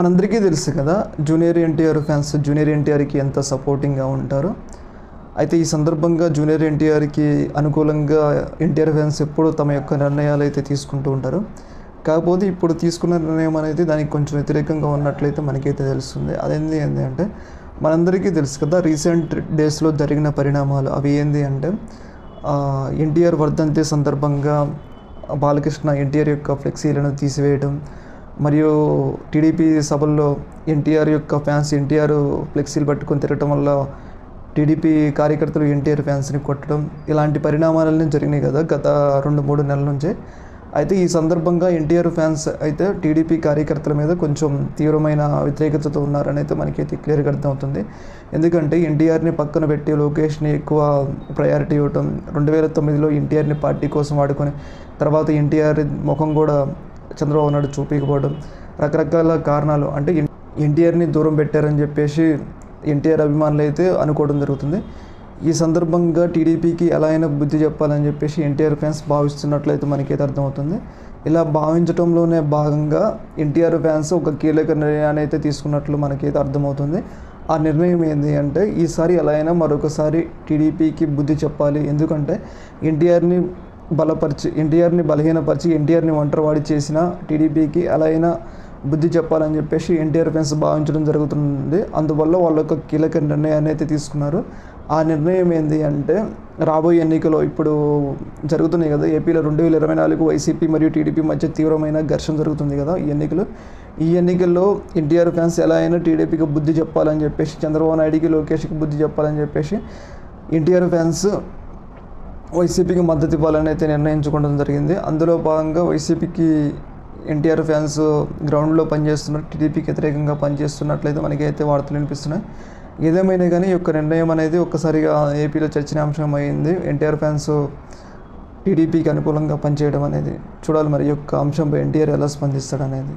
మనందరికీ తెలుసు కదా జూనియర్ ఎన్టీఆర్ ఫ్యాన్స్ జూనియర్ ఎన్టీఆర్కి ఎంత సపోర్టింగ్గా ఉంటారో. అయితే ఈ సందర్భంగా జూనియర్ ఎన్టీఆర్కి అనుకూలంగా ఎన్టీఆర్ ఫ్యాన్స్ ఎప్పుడూ తమ యొక్క నిర్ణయాలు అయితే తీసుకుంటూ ఉంటారు. కాకపోతే ఇప్పుడు తీసుకున్న నిర్ణయం అనేది దానికి కొంచెం వ్యతిరేకంగా ఉన్నట్లయితే మనకైతే తెలుస్తుంది. అదేంటి ఏంటి అంటే మనందరికీ తెలుసు కదా రీసెంట్ డేస్లో జరిగిన పరిణామాలు అవి ఏంటి అంటే ఎన్టీఆర్ వర్ధంతి సందర్భంగా బాలకృష్ణ ఎన్టీఆర్ యొక్క ఫ్లెక్సీలను తీసివేయడం మరియు టీడీపీ సభల్లో ఎన్టీఆర్ యొక్క ఫ్యాన్స్ ఎన్టీఆర్ ఫ్లెక్సీలు పట్టుకొని తిరగటం వల్ల టీడీపీ కార్యకర్తలు ఎన్టీఆర్ ఫ్యాన్స్ని కొట్టడం ఇలాంటి పరిణామాలన్నీ జరిగినాయి కదా గత రెండు మూడు నెలల నుంచి. అయితే ఈ సందర్భంగా ఎన్టీఆర్ ఫ్యాన్స్ అయితే టీడీపీ కార్యకర్తల మీద కొంచెం తీవ్రమైన వ్యతిరేకతతో ఉన్నారని అయితే మనకైతే క్లియర్గా అర్థమవుతుంది. ఎందుకంటే ఎన్టీఆర్ని పక్కన పెట్టి లోకేష్ని ఎక్కువ ప్రయారిటీ ఇవ్వటం రెండు వేల తొమ్మిదిలో ఎన్టీఆర్ని పార్టీ కోసం వాడుకొని తర్వాత ఎన్టీఆర్ ముఖం కూడా చంద్రబాబు నాయుడు చూపించకపోవడం రకరకాల కారణాలు అంటే ఎన్టీఆర్ని దూరం పెట్టారని చెప్పేసి ఎన్టీఆర్ అభిమానులు అయితే అనుకోవడం జరుగుతుంది. ఈ సందర్భంగా టీడీపీకి ఎలా అయినా బుద్ధి చెప్పాలని చెప్పేసి ఎన్టీఆర్ ఫ్యాన్స్ భావిస్తున్నట్లయితే మనకైతే అర్థమవుతుంది. ఇలా భావించడంలోనే భాగంగా ఎన్టీఆర్ ఫ్యాన్స్ ఒక కీలక నిర్ణయాన్ని అయితే తీసుకున్నట్లు మనకైతే అర్థమవుతుంది. ఆ నిర్ణయం ఏంటి అంటే ఈసారి ఎలా అయినా మరొకసారి టీడీపీకి బుద్ధి చెప్పాలి. ఎందుకంటే ఎన్టీఆర్ని బలపరిచి ఎన్టీఆర్ని బలహీనపరిచి ఎన్టీఆర్ని ఒంటరివాడి చేసిన టీడీపీకి అలా అయినా బుద్ధి చెప్పాలని చెప్పేసి ఎన్టీఆర్ ఫ్యాన్స్ భావించడం జరుగుతుంది. అందువల్ల వాళ్ళ యొక్క కీలక నిర్ణయాన్ని అయితే తీసుకున్నారు. ఆ నిర్ణయం ఏంటి అంటే రాబోయే ఎన్నికలో ఇప్పుడు జరుగుతున్నాయి కదా ఏపీలో రెండు వేల ఇరవై నాలుగు వైసీపీ మరియు టీడీపీ మధ్య తీవ్రమైన ఘర్షణ జరుగుతుంది కదా ఈ ఎన్నికలు. ఈ ఎన్నికల్లో ఎన్టీఆర్ ఫ్యాన్స్ ఎలా అయినా టీడీపీకి బుద్ధి చెప్పాలని చెప్పేసి చంద్రబాబు నాయుడికి లోకేష్కి బుద్ధి చెప్పాలని చెప్పేసి ఎన్టీఆర్ ఫ్యాన్స్ వైసీపీకి మద్దతు ఇవ్వాలని అయితే నిర్ణయించుకోవడం జరిగింది. అందులో భాగంగా వైసీపీకి ఎన్టీఆర్ ఫ్యాన్స్ గ్రౌండ్లో పనిచేస్తున్నారు. టీడీపీకి వ్యతిరేకంగా పనిచేస్తున్నట్లయితే మనకైతే వార్తలు వినిపిస్తున్నాయి. ఏదేమైనా కానీ ఈ యొక్క నిర్ణయం అనేది ఒక్కసారిగా ఏపీలో చర్చనీయాంశం అయింది ఎన్టీఆర్ ఫ్యాన్స్ టీడీపీకి అనుకూలంగా పనిచేయడం అనేది చూడాలి. మరి ఈ యొక్క అంశంపై ఎన్టీఆర్ ఎలా స్పందిస్తాడనేది.